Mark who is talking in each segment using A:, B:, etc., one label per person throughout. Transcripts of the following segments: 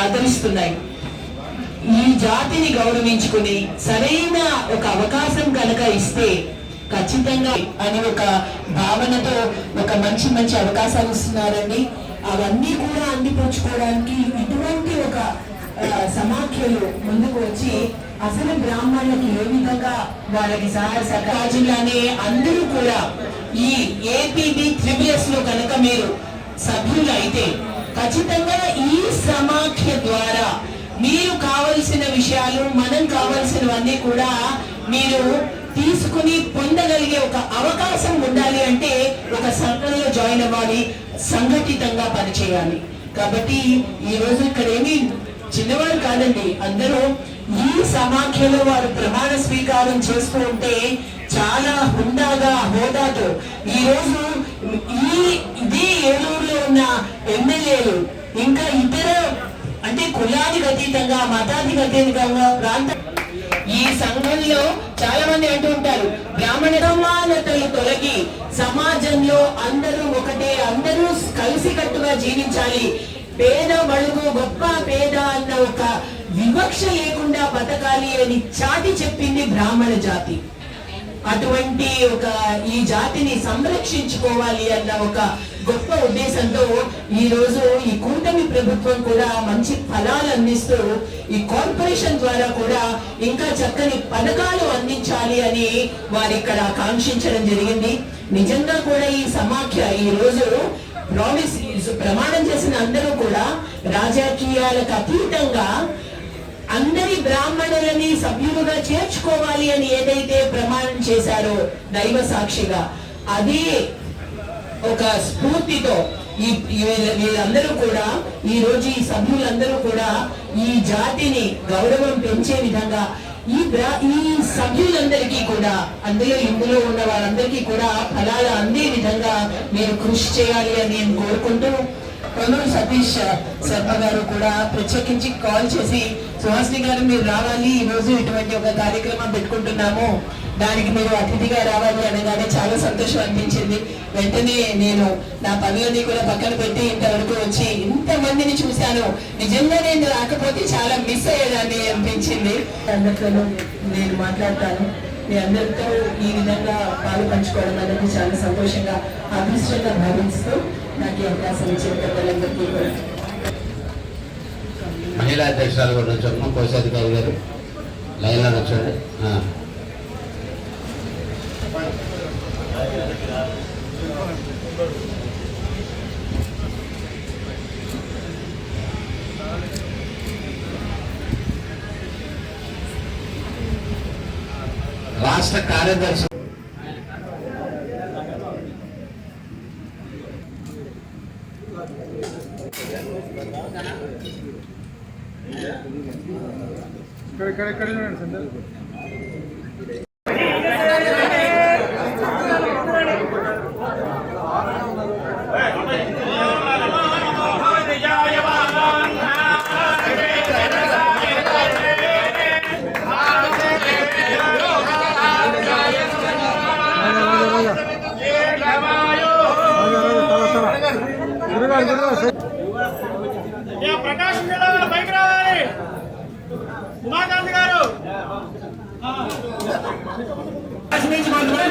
A: ఆదరిస్తున్నాయి ఈ జాతిని గౌరవించుకుని సరైన ఒక అవకాశం కనుక ఇస్తే ఖచ్చితంగా అని ఒక భావనతో ఒక మంచి మంచి అవకాశాలు ఇస్తున్నారండి. అవన్నీ కూడా అందిపుచ్చుకోవడానికి ఇటువంటి ఒక సమాఖ్యలు ముందుకు వచ్చి అసలు బ్రాహ్మణులకు ఏ విధంగా వాళ్ళకి సహాయ సహకార అందరూ కూడా ఈ ఏపీబీ త్రిబిఎస్లో కనుక మీరు సభ్యులు అయితే ఖచ్చితంగా ఈ సమాఖ్య ద్వారా మీరు కావలసిన విషయాలు మనం కావలసినవన్నీ కూడా మీరు తీసుకుని పొందగలిగే ఒక అవకాశం ఉండాలి అంటే ఒక సంఘంలో జాయిన్ అవ్వాలి సంఘటితంగా పనిచేయాలి. కాబట్టి ఈ రోజు ఇక్కడ ఏమి చిన్నవారు కాదండి అందరూ ఈ సమాఖ్యలో వారు ప్రమాణ స్వీకారం చేస్తూ ఉంటే చాలా హుందాగా హోదాతో ఈ రోజు ఈ ఇదే ఏలూరులో ఉన్న ఎమ్మెల్యేలు ఇంకా ఇతర అంటే కులానికి అతీతంగా మతానికి అతీతంగా ప్రాంత ఈ సంఘంలో చాలా మంది అంటూ ఉంటారు బ్రాహ్మణ సమానతలు తొలగి సమాజంలో అందరూ ఒకటే అందరూ కలిసికట్టుగా జీవించాలి. పేద బడుగు గొప్ప పేద అన్న ఒక వివక్ష లేకుండా బతకాలి అని చాటి చెప్పింది బ్రాహ్మణ జాతి. అటువంటి ఒక ఈ జాతిని సంరక్షించుకోవాలి అన్న ఒక గొప్ప ఉద్దేశంతో ఈ రోజు ఈ కూటమి ప్రభుత్వం కూడా మంచి ఫలాలు అందిస్తూ ఈ కార్పొరేషన్ ద్వారా కూడా ఇంకా చక్కని పథకాలు అందించాలి అని వారు ఇక్కడ ఆకాంక్షించడం జరిగింది. నిజంగా కూడా ఈ సమాఖ్య ఈ రోజు ప్రామిస్ ప్రమాణం చేసిన అందరూ కూడా రాజకీయాలకు అతీతంగా అందరి బ్రాహ్మణులని సభ్యులుగా చేర్చుకోవాలి అని ఏదైతే ప్రమాణం చేశారో దైవ సాక్షిగా అదే ఒక స్ఫూర్తితో ఈ వీళ్ళందరూ కూడా ఈ రోజు ఈ సభ్యులందరూ కూడా ఈ జాతిని గౌరవం పెంచే విధంగా ఈ బ్రా ఈ సభ్యులందరికీ కూడా అందులో ఇందులో ఉన్న వారందరికీ కూడా ఫలాలు అందే విధంగా మీరు కృషి చేయాలి అని నేను కోరుకుంటూ కొనూరు సతీష్ శర్మ గారు కూడా ప్రత్యేకించి కాల్ చేసి సుహాసిని గారు మీరు రావాలి. ఈ రోజు ఇటువంటి ఒక కార్యక్రమం పెట్టుకుంటున్నాము. దానికి మీరు అతిథిగా రావాలి. అనగానే చాలా సంతోషం అనిపించింది. వెంటనే నేను నా పనులన్నీ కూడా పక్కన పెట్టి ఇంతవరకు వచ్చి ఇంతమందిని చూశాను. నిజంగా నేను రాకపోతే చాలా మిస్ అయ్యేదాన్ని అనిపించింది. అందరితో నేను మాట్లాడతాను. మీ అందరితో ఈ విధంగా పాలు పంచుకోవడం అనేది చాలా సంతోషంగా అదృష్టంగా భావిస్తూ నాకు ఈ అవకాశం ఇచ్చిన పెద్దలందరికీ కూడా.
B: మహిళా అధ్యక్షురాలు కూడా వచ్చాము కోశాధికారి గారు. లైన్లో వచ్చాడు రాష్ట్ర కార్యదర్శి
C: ఇక్కడ ఇక్కడ ఇక్కడ చూడండి సందర్
D: ప్రకాశం జిల్లా బయట రావాలి. ఉమాకాంత్ గారు.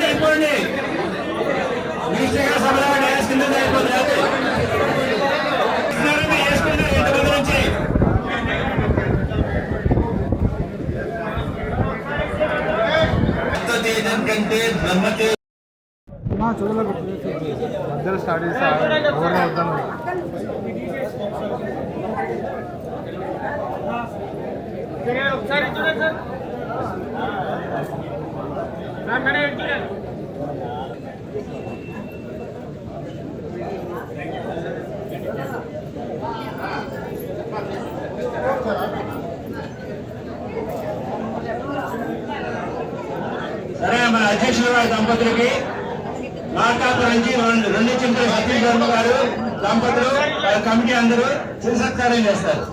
A: అయిపోండి. కంటే బ్రహ్మతే
C: చూడలేదు స్టార్ట్ చేసి ఎవరిని వద్దాం
D: ఒకసారి చూడండి సార్ సరే
A: మన అధ్యక్షుల దంపతులకి మార్కాపురం నుంచి రెండు రెండు సతీష్ వర్మ గారు దంపతులు కమిటీ అందరూ చిరు సత్కారం చేస్తారు.